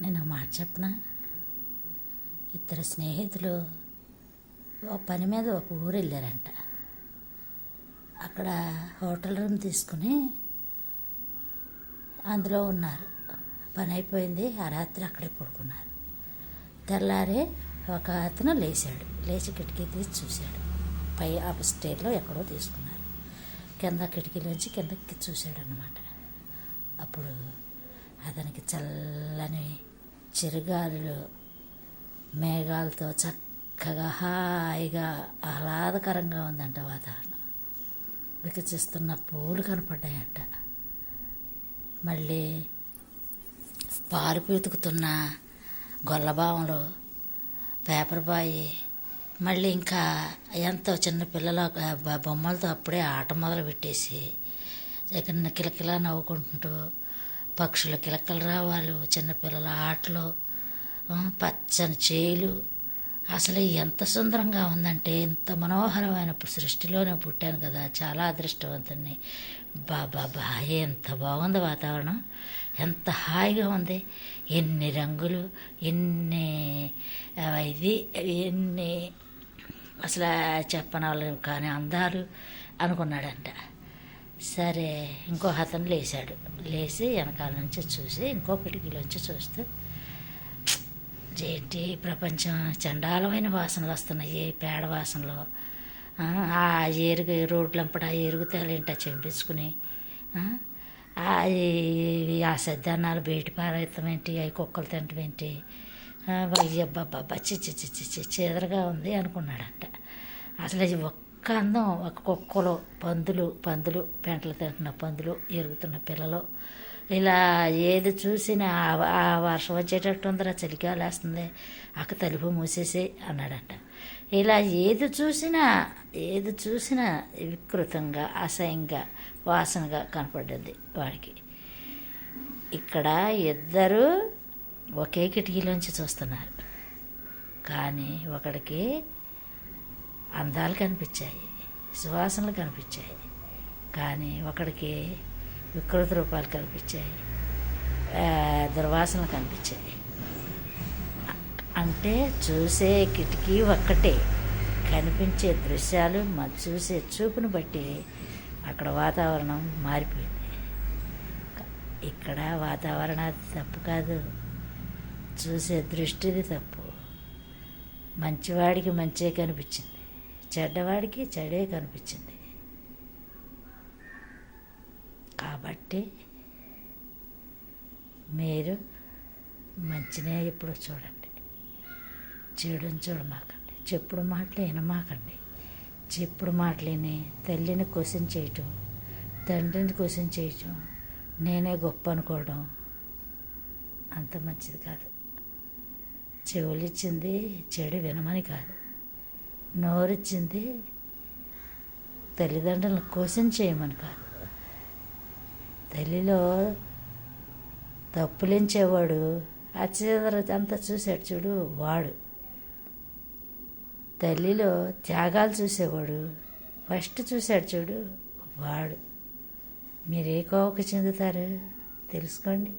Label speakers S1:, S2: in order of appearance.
S1: నేను మాట చెప్పనా? ఇద్దరు స్నేహితులు ఒక పని మీద ఒక ఊరు వెళ్ళారంట. అక్కడ హోటల్ రూమ్ తీసుకుని అందులో ఉన్నారు. పని అయిపోయింది ఆ రాత్రి అక్కడే పడుకున్నారు. తెల్లారి ఒక అతను లేచాడు. లేచి కిటికీ తీసి చూశాడు. పై అప్ స్టేట్లో ఎక్కడో తీసుకున్నారు. కింద కిటికీలోంచి కిందకి చూశాడు అన్నమాట అప్పుడు అతనికి చల్లని చిరుగాలులు మేఘాలతో చక్కగా హాయిగా ఆహ్లాదకరంగా ఉందంట వాతావరణం. వికసిస్తున్న పూలు కనపడ్డాయంట. మళ్ళీ పాలు పీతుకుతున్న గొల్లభావములు పేపర్ బాయి మళ్ళీ ఇంకా ఎంతో చిన్న పిల్లల బొమ్మలతో అప్పుడే ఆట మొదలు పెట్టేసి దగ్గర కిలకిలా నవ్వుకుంటూ పక్షులు కిలకలు రావాలు చిన్నపిల్లల ఆటలు పచ్చని చేలు. అసలు ఎంత సుందరంగా ఉందంటే ఇంత మనోహరమైన సృష్టిలోనే పుట్టాను కదా చాలా అదృష్టవంతుని బాబా బా ఎంత బాగుంది వాతావరణం. ఎంత హాయిగా ఉంది. ఎన్ని రంగులు ఎన్ని ఇది ఎన్ని అసలు చెప్పనవలేదు కానీ అందాలు అనుకున్నాడంట. సరే ఇంకో అతను లేచాడు లేచి వెనకాల నుంచి చూసి ఇంకో కిటికీలోంచి చూస్తూ ఏంటి ప్రపంచం చండాలమైన వాసనలు వస్తున్నాయి పేడ వాసనలు ఆ, ఏరుగు రోడ్లంపట ఆ ఎరుగుతాలేంట చెంపించుకుని ఆ, ఆ ఈ- సద్దానాలు బయట పారేయటం ఏంటి అవి కుక్కలు తినటం ఏంటి అయ్యబ్బబ్బబ్బ చిచ్చి చిచ్చి చిచ్చి చీదరగా ఉంది అనుకున్నాడంట అసలు ఇది ఒక్క అందం ఒక కుక్కలు పందులు పందులు పెంటలు తింటున్న పందులు ఎరుగుతున్న పిల్లలు. ఇలా ఏది చూసినా ఆ- వర్షం వచ్చేటట్టు ఉందిరా చలికాలేస్తుంది అక్క తలుపు మూసేసి అన్నాడంట. ఇలా ఏది చూసినా ఏది చూసినా వికృతంగా అసహ్యంగా వాసనగా కనపడ్డది వాడికి. ఇక్కడ ఇద్దరు ఒకే కిటికీలోంచి చూస్తున్నారు. కానీ ఒకడికి అందాలు కనిపించాయి సువాసనలు కనిపించాయి కానీ ఒకడికి వికృత రూపాలు కనిపించాయి దుర్వాసనలు కనిపించాయి. అంటే చూసే కిటికీ ఒక్కటే కనిపించే దృశ్యాలు మా చూసే చూపును బట్టి అక్కడ వాతావరణం మారిపోయింది. ఇక్కడ వాతావరణం తప్పు కాదు చూసే దృష్టిది తప్పు. మంచివాడికి మంచే కనిపించింది. చెడ్డవాడికి చెడే కనిపించింది. కాబట్టి మీరు మంచినే ఇప్పుడు చూడండి. చెడుని చూడమాకండి. చెప్పుడు మాటలు వినమాకండి. చెప్పుడు మాటలు విని తల్లిని క్వశ్చన్ చేయటం తండ్రిని క్వశ్చన్ చేయటం నేనే గొప్ప అనుకోవడం అంత మంచిది కాదు. చెవులిచ్చింది చెడు వినమని కాదు. నోరిచ్చింది. తల్లిదండ్రులను కోసం చేయమని కాదు. తల్లిలో తప్పులించేవాడు అచ్చదర అంతా చూశాడు చూడు వాడు. తల్లిలో త్యాగాలు చూసేవాడు ఫస్ట్ చూశాడు చూడు వాడు. మీరు ఏ కోవకు చెందుతారు? తెలుసుకోండి.